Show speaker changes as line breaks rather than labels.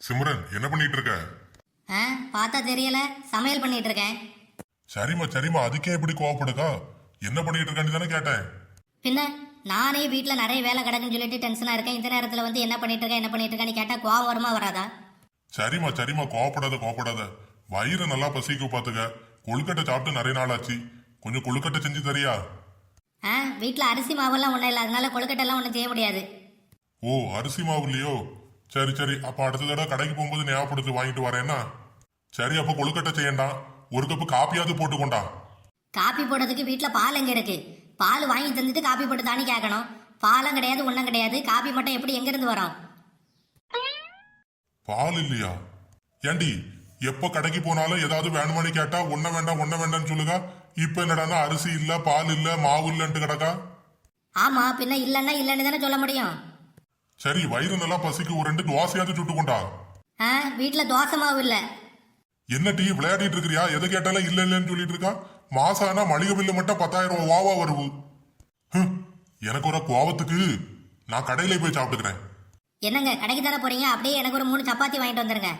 சிம்ரன் என்ன பண்ணிட்டு இருக்க
ஆ பார்த்தா தெரியல. சமையல் பண்ணிட்டு இருக்கேன்
சரிம்மா சரிம்மா. அதுக்கே எப்படி கோவப்படுக்கா? என்ன பண்ணிட்டு இருக்கேன்னு தானே கேட்டேன்.
பின்ன நானே வீட்டில் நிறைய வேலை கிடக்குன்னு சொல்லிட்டு டென்ஷனாக இருக்கேன். இந்த நேரத்தில் வந்து என்ன பண்ணிட்டு இருக்கேன் என்ன பண்ணிட்டு இருக்கேன்னு கேட்டால் கோவம் வருமா வராதா?
சரிம்மா சரிம்மா. கோவப்படாத கோவப்படாத. வயிறு நல்லா பசிக்க பாத்துக்க கொழுக்கட்டை சாப்பிட்டு நிறைய நாள் ஆச்சு கொஞ்சம் கொழுக்கட்டை செஞ்சு தரியா?
ஆ வீட்டில் அரிசி மாவெல்லாம் ஒன்றும் இல்லை அதனால கொழுக்கட்டெல்லாம் ஒன்றும் செய்ய முடியாது.
ஓ அரிசி மாவு இல்லையோ? சரி சரி அப்ப அடுத்த தடவை கடைக்கு போகும்போது ஞாபகப்படுத்தி வாங்கிட்டு வரேன்னா சரி அப்ப கொழுக்கட்டை செய்யண்டா. ஒரு கப்பு காப்பியாவது போட்டுக்கொண்டா.
காப்பி போடுறதுக்கு வீட்டில் பால் எங்கே இருக்கு? பால் வாங்கி தந்துட்டு காப்பி போட்டு தானே கேட்கணும் பாலும் கிடையாது ஒன்றும் கிடையாது. காப்பி மட்டும் எப்படி எங்கேருந்து வரும்?
பால் இல்லையா? ஏண்டி எப்ப கடைக்கு போனாலும் ஏதாவது வேணுமானு கேட்டா ஒன்ன வேண்டாம் ஒன்ன வேண்டாம்னு சொல்லுங்க இப்ப என்னடான்னா அரிசி இல்ல பால் இல்ல மாவு இல்லன்ட்டு கிடக்கா?
ஆமாம் பின்ன இல்லைன்னா இல்லைன்னு தானே சொல்ல முடியும்.
சரி வயிறு நல்லா பசிக்கு ஒரு ரெண்டு தோசையாவது சுட்டுக்கொண்டா
ஆ வீட்டில் தோசை மாவு இல்லை.
என்ன டீ விளையாடிட்டு இருக்கிறியா? எதை கேட்டாலும் இல்ல இல்லன்னு சொல்லிட்டு இருக்கா? மாசம் ஆனா மளிகை பில்லு மட்டும் பத்தாயிரம் ரூபாய் வாவா வருவு. ஹம், எனக்கு ஒரு கோவத்துக்கு நான் கடையில போய் சாப்பிட்டுக்கிறேன்.
என்னங்க கடைக்கு தானே போறீங்க? அப்படியே எனக்கு ஒரு மூணு சப்பாத்தி வாங்கிட்டு வந்துருங்க.